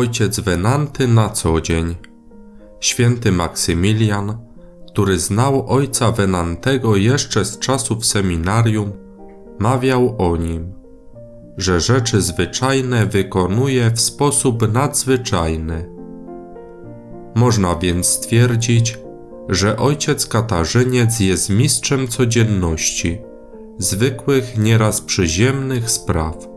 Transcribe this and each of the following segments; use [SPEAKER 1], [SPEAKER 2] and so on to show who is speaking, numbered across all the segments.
[SPEAKER 1] ojciec Wenanty na co dzień. Święty Maksymilian, który znał ojca Wenantego jeszcze z czasów seminarium, mawiał o nim, że rzeczy zwyczajne wykonuje w sposób nadzwyczajny. Można więc stwierdzić, że ojciec Katarzyniec jest mistrzem codzienności, zwykłych, nieraz przyziemnych spraw.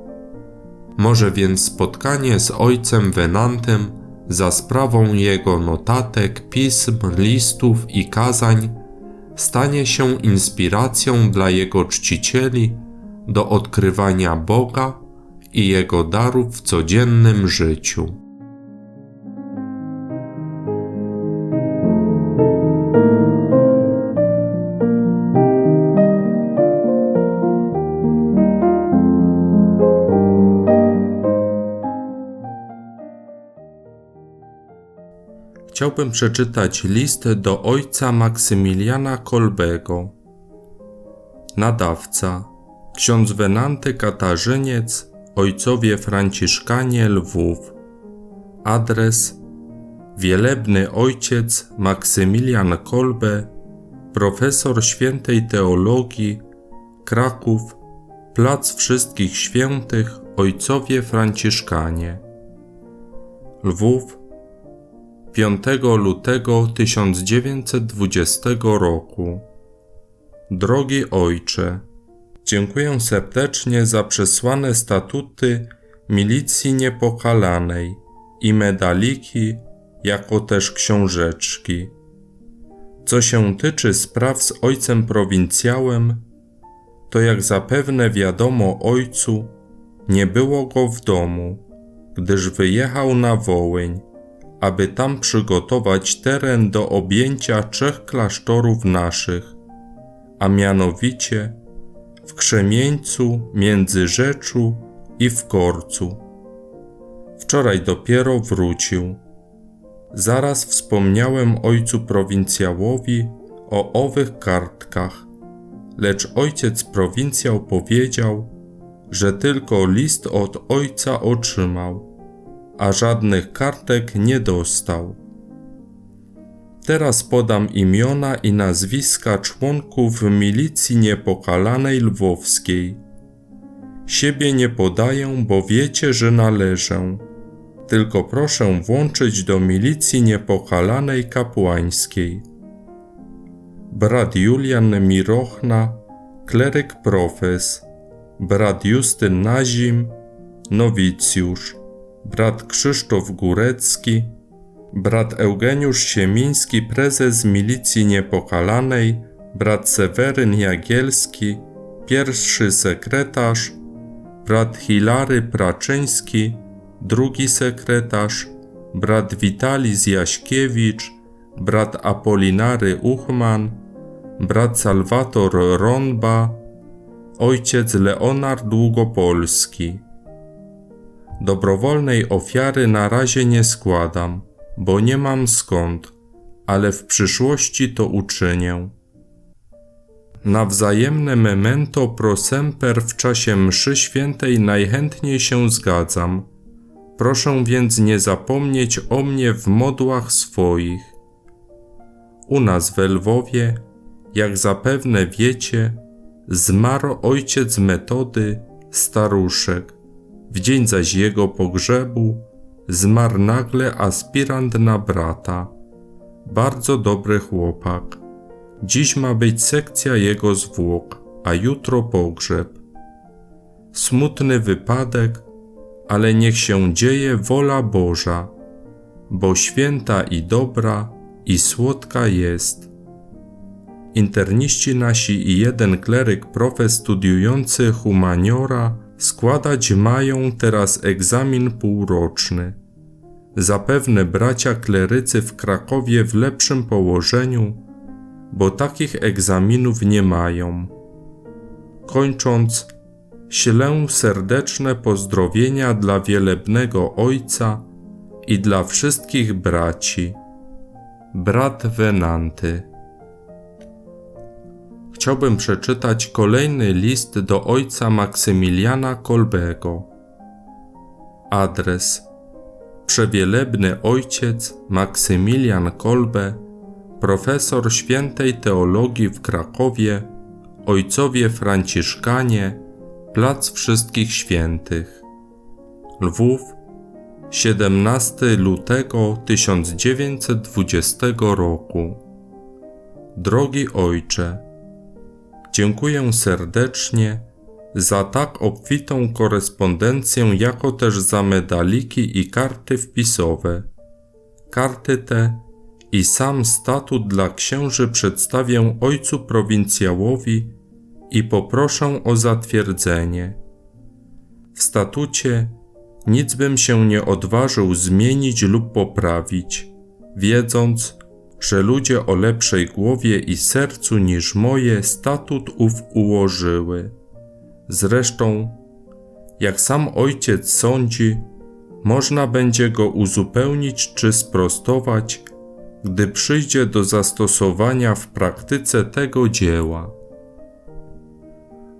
[SPEAKER 1] Może więc spotkanie z ojcem Wenantem za sprawą jego notatek, pism, listów i kazań stanie się inspiracją dla jego czcicieli do odkrywania Boga i jego darów w codziennym życiu. Chciałbym przeczytać list do ojca Maksymiliana Kolbego. Nadawca, ksiądz Wenanty Katarzyniec, ojcowie Franciszkanie Lwów. Adres Wielebny Ojciec Maksymilian Kolbe, profesor świętej teologii, Kraków, Plac Wszystkich Świętych, Ojcowie Franciszkanie. Lwów, 5 lutego 1920 roku. Drogi Ojcze, dziękuję serdecznie za przesłane statuty milicji niepokalanej i medaliki, jako też książeczki. Co się tyczy spraw z ojcem prowincjałem, to jak zapewne wiadomo ojcu, nie było go w domu, gdyż wyjechał na Wołyń aby tam przygotować teren do objęcia trzech klasztorów naszych, a mianowicie w Krzemieńcu, Międzyrzeczu i w Korcu. Wczoraj dopiero wrócił. Zaraz wspomniałem ojcu prowincjałowi o owych kartkach, lecz ojciec prowincjał powiedział, że tylko list od ojca otrzymał a żadnych kartek nie dostał. Teraz podam imiona i nazwiska członków milicji niepokalanej lwowskiej. Siebie nie podaję, bo wiecie, że należę. Tylko proszę włączyć do milicji niepokalanej kapłańskiej. Brat Julian Mirochna, kleryk profes, brat Justyn Nazim, nowicjusz brat Krzysztof Górecki, brat Eugeniusz Siemiński, prezes milicji niepokalanej, brat Seweryn Jagielski, pierwszy sekretarz, brat Hilary Praczyński, drugi sekretarz, brat Witalis Jaśkiewicz, brat Apolinary Uchman, brat Salwator Ronba, ojciec Leonard Długopolski. Dobrowolnej ofiary na razie nie składam, bo nie mam skąd, ale w przyszłości to uczynię. Na wzajemne memento pro semper w czasie mszy świętej najchętniej się zgadzam. Proszę więc nie zapomnieć o mnie w modłach swoich. U nas w Lwowie, jak zapewne wiecie, zmarł ojciec metody, staruszek, w dzień zaś jego pogrzebu zmarł nagle aspirant na brata, bardzo dobry chłopak. Dziś ma być sekcja jego zwłok, a jutro pogrzeb. Smutny wypadek, ale niech się dzieje wola Boża, bo święta i dobra i słodka jest. Interniści nasi i jeden kleryk profes studiujący humaniora składać mają teraz egzamin półroczny. Zapewne bracia klerycy w Krakowie w lepszym położeniu, bo takich egzaminów nie mają. Kończąc, ślę serdeczne pozdrowienia dla wielebnego Ojca i dla wszystkich braci. Brat Wenanty chciałbym przeczytać kolejny list do ojca Maksymiliana Kolbego. Adres przewielebny ojciec Maksymilian Kolbe, profesor świętej teologii w Krakowie, ojcowie Franciszkanie, Plac Wszystkich Świętych. Lwów, 17 lutego 1920 roku. Drogi Ojcze, dziękuję serdecznie za tak obfitą korespondencję, jako też za medaliki i karty wpisowe. Karty te i sam statut dla księży przedstawię ojcu prowincjałowi i poproszę o zatwierdzenie. W statucie nic bym się nie odważył zmienić lub poprawić, wiedząc, że ludzie o lepszej głowie i sercu niż moje statut ów ułożyły. Zresztą, jak sam ojciec sądzi, można będzie go uzupełnić czy sprostować, gdy przyjdzie do zastosowania w praktyce tego dzieła.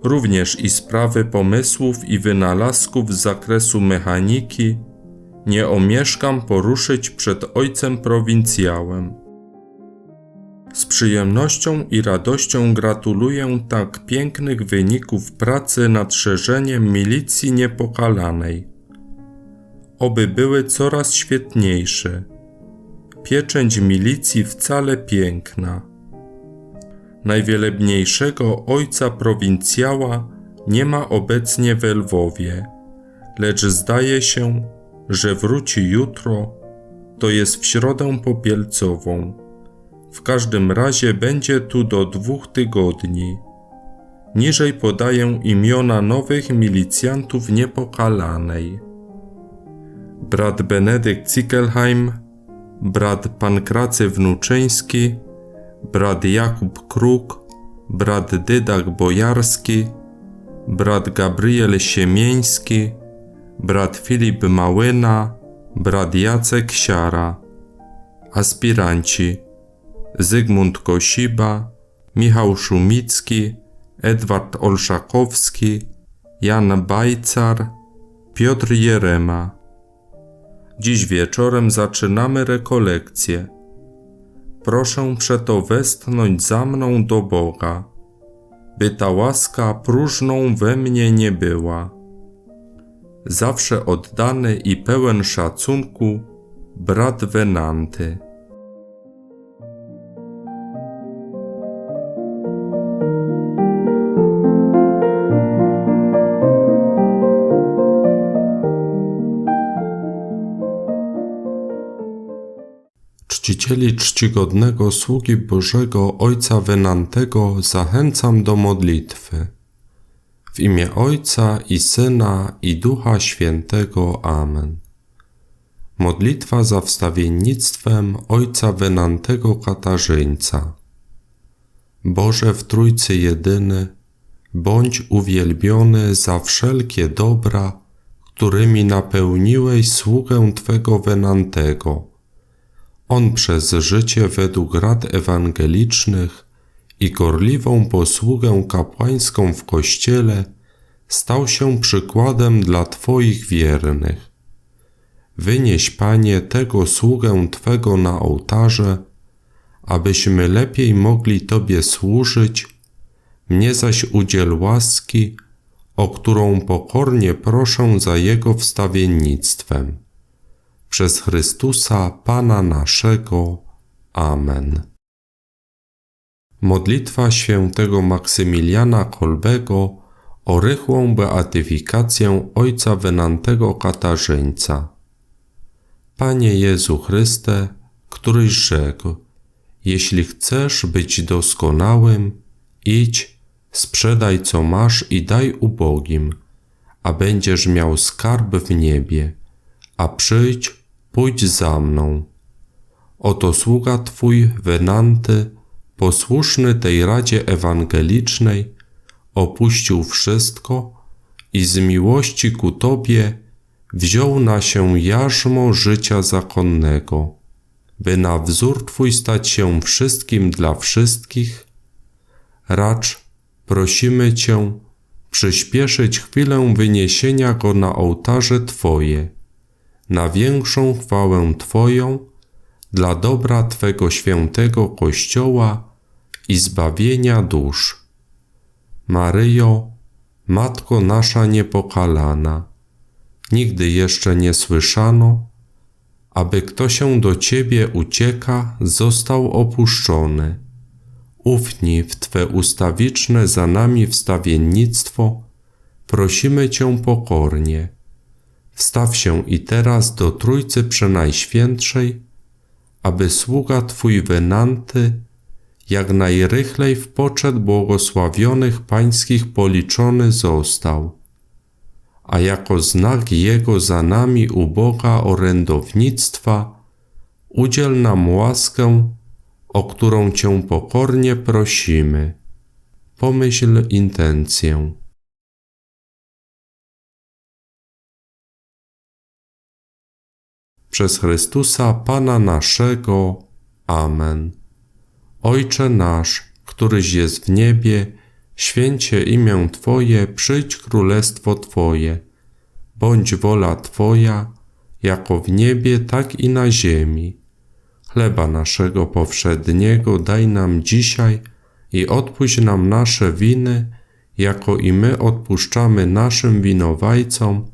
[SPEAKER 1] Również i sprawy pomysłów i wynalazków z zakresu mechaniki nie omieszkam poruszyć przed ojcem prowincjałem. Z przyjemnością i radością gratuluję tak pięknych wyników pracy nad szerzeniem milicji niepokalanej. Oby były coraz świetniejsze. Pieczęć milicji wcale piękna. Najwielebniejszego ojca prowincjała nie ma obecnie w Lwowie, lecz zdaje się, że wróci jutro, to jest w środę popielcową w każdym razie będzie tu do dwóch tygodni. Niżej podaję imiona nowych milicjantów niepokalanej. Brat Benedykt Zickelheim, brat Pankracy Wnuczyński, brat Jakub Kruk, brat Dydak Bojarski, brat Gabriel Siemieński, brat Filip Małyna, brat Jacek Siara. Aspiranci Zygmunt Kosiba, Michał Szumicki, Edward Olszakowski, Jan Bajcar, Piotr Jerema. Dziś wieczorem zaczynamy rekolekcję. Proszę przeto westchnąć za mną do Boga, by ta łaska próżną we mnie nie była. Zawsze oddany i pełen szacunku, brat Wenanty. Czcicieli czcigodnego sługi Bożego Ojca Wenantego zachęcam do modlitwy. W imię Ojca i Syna i Ducha Świętego. Amen. Modlitwa za wstawiennictwem Ojca Wenantego Katarzyńca. Boże w Trójcy Jedyny, bądź uwielbiony za wszelkie dobra, którymi napełniłeś sługę Twego Wenantego on przez życie według rad ewangelicznych i gorliwą posługę kapłańską w Kościele stał się przykładem dla Twoich wiernych. Wynieś, Panie, tego sługę Twego na ołtarze, abyśmy lepiej mogli Tobie służyć, mnie zaś udziel łaski, o którą pokornie proszę za Jego wstawiennictwem przez Chrystusa Pana naszego. Amen. Modlitwa świętego Maksymiliana Kolbego o rychłą beatyfikację Ojca Wenantego Katarzyńca. Panie Jezu Chryste, któryś rzekł, jeśli chcesz być doskonałym, idź, sprzedaj co masz i daj ubogim, a będziesz miał skarb w niebie, a przyjdź, pójdź za mną. Oto sługa Twój, Wenanty, posłuszny tej radzie ewangelicznej, opuścił wszystko i z miłości ku Tobie wziął na się jarzmo życia zakonnego, by na wzór Twój stać się wszystkim dla wszystkich. Racz, prosimy Cię, przyspieszyć chwilę wyniesienia go na ołtarze Twoje na większą chwałę Twoją, dla dobra Twego świętego Kościoła i zbawienia dusz. Maryjo, Matko nasza niepokalana, nigdy jeszcze nie słyszano, aby kto się do Ciebie ucieka, został opuszczony. Ufnij w Twe ustawiczne za nami wstawiennictwo, prosimy Cię pokornie. Wstaw się i teraz do Trójcy Przenajświętszej, aby sługa Twój wynanty jak najrychlej w poczet błogosławionych pańskich policzony został, a jako znak Jego za nami uboga orędownictwa udziel nam łaskę, o którą Cię pokornie prosimy. Pomyśl intencję. Przez Chrystusa Pana naszego. Amen. Ojcze nasz, któryś jest w niebie, święcie imię Twoje, przyjdź królestwo Twoje. Bądź wola Twoja, jako w niebie, tak i na ziemi. Chleba naszego powszedniego daj nam dzisiaj i odpuść nam nasze winy, jako i my odpuszczamy naszym winowajcom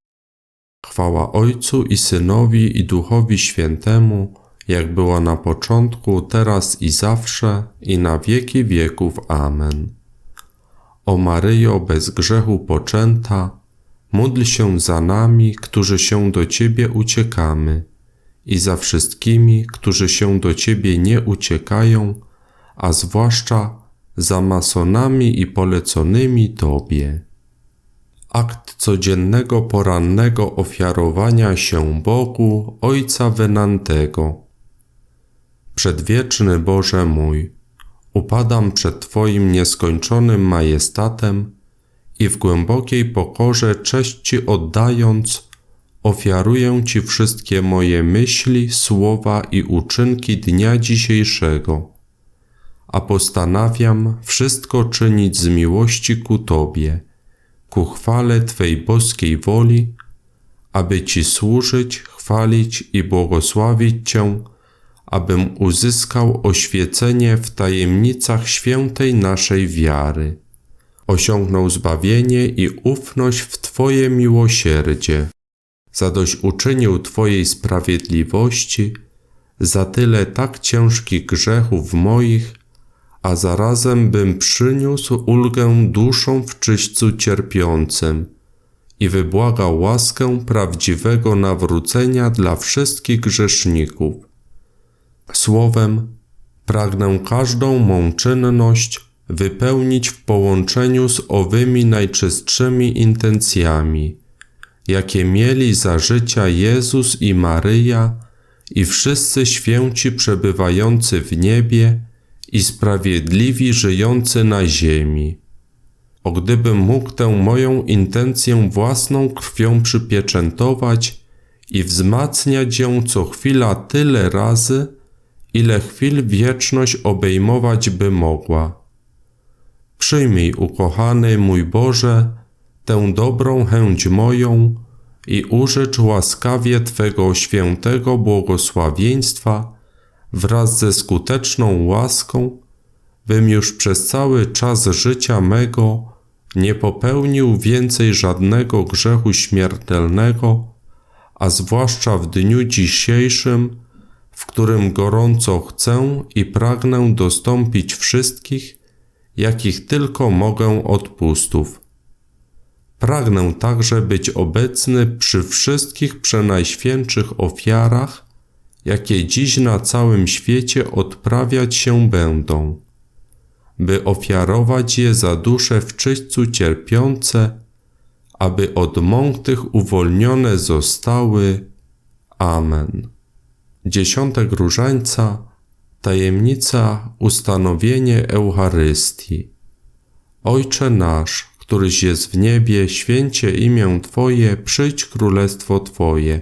[SPEAKER 1] Chwała Ojcu i Synowi i Duchowi Świętemu, jak była na początku, teraz i zawsze, i na wieki wieków. Amen. O Maryjo bez grzechu poczęta, módl się za nami, którzy się do Ciebie uciekamy, i za wszystkimi, którzy się do Ciebie nie uciekają, a zwłaszcza za masonami i poleconymi Tobie. Akt codziennego porannego ofiarowania się Bogu Ojca Wenantego. Przedwieczny Boże mój, upadam przed Twoim nieskończonym majestatem i w głębokiej pokorze cześć Ci oddając, ofiaruję Ci wszystkie moje myśli, słowa i uczynki dnia dzisiejszego, a postanawiam wszystko czynić z miłości ku Tobie, ku chwale Twej boskiej woli, aby Ci służyć, chwalić i błogosławić Cię abym uzyskał oświecenie w tajemnicach świętej naszej wiary, osiągnął zbawienie i ufność w Twoje miłosierdzie, zadośćuczynił Twojej sprawiedliwości za tyle tak ciężkich grzechów moich, a zarazem bym przyniósł ulgę duszom w czyśćcu cierpiącym i wybłagał łaskę prawdziwego nawrócenia dla wszystkich grzeszników. Słowem, pragnę każdą mą czynność wypełnić w połączeniu z owymi najczystszymi intencjami, jakie mieli za życia Jezus i Maryja i wszyscy święci przebywający w niebie i sprawiedliwi żyjący na ziemi. O gdybym mógł tę moją intencję własną krwią przypieczętować i wzmacniać ją co chwila tyle razy, ile chwil wieczność obejmować by mogła. Przyjmij, ukochany mój Boże, tę dobrą chęć moją i użycz łaskawie Twego świętego błogosławieństwa wraz ze skuteczną łaską, bym już przez cały czas życia mego nie popełnił więcej żadnego grzechu śmiertelnego, a zwłaszcza w dniu dzisiejszym, w którym gorąco chcę i pragnę dostąpić wszystkich, jakich tylko mogę odpustów. Pragnę także być obecny przy wszystkich przenajświętszych ofiarach, jakie dziś na całym świecie odprawiać się będą, by ofiarować je za dusze w czyśćcu cierpiące, aby od mąk tych uwolnione zostały. Amen. Dziesiątek Różańca Tajemnica ustanowienie Eucharystii Ojcze nasz, któryś jest w niebie, święcie imię Twoje, przyjdź królestwo Twoje.